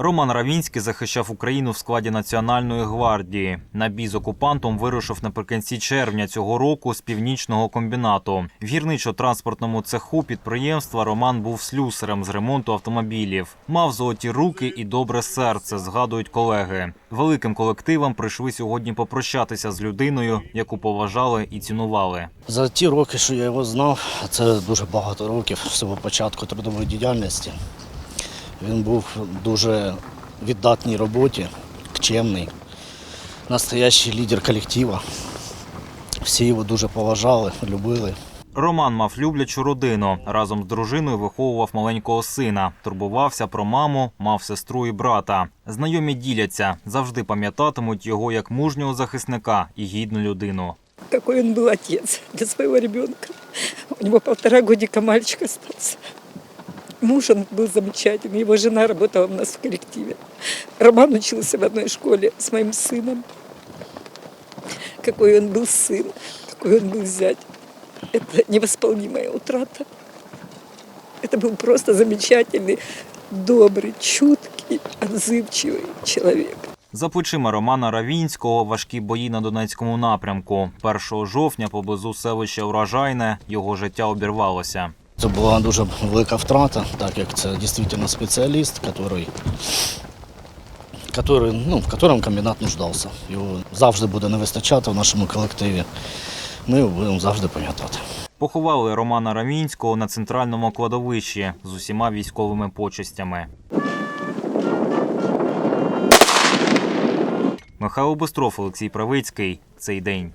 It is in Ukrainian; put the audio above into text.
Роман Равінський захищав Україну в складі Національної гвардії. На бій з окупантом вирушив наприкінці червня цього року з північного комбінату. В гірничо-транспортному цеху підприємства Роман був слюсарем з ремонту автомобілів. Мав золоті руки і добре серце, згадують колеги. Великим колективам прийшли сьогодні попрощатися з людиною, яку поважали і цінували. За ті роки, що я його знав, це дуже багато років з початку трудової діяльності. Він був дуже віддатній роботі, чемний, настоящий лідер колективу. Всі його дуже поважали, любили. Роман мав люблячу родину. Разом з дружиною виховував маленького сина, турбувався про маму, мав сестру і брата. Знайомі діляться, завжди пам'ятатимуть його як мужнього захисника і гідну людину. какой он был отец для своего ребенка. У него полтора годика мальчик остался Муж он был замечательный, его жена работала у нас в коллективе. Роман учился в одной школе с моим сыном. Какой он был сын, какой он был зять. Это невосполнимая утрата. Это был просто замечательный, добрый, чуткий, отзывчивый человек. За плечима Романа Равінського важкі бої на Донецькому напрямку. 1 жовтня поблизу селища Урожайне його життя обірвалося. Це була дуже велика втрата, так як це дійсно спеціаліст, який, який, ну, в якому комбінат нуждався. Його завжди буде не вистачати в нашому колективі. Ми його будемо завжди пам'ятати. Поховали Романа Равінського на центральному кладовищі з усіма військовими почестями. Михайло Бистров, Олексій Правицький. Цей день.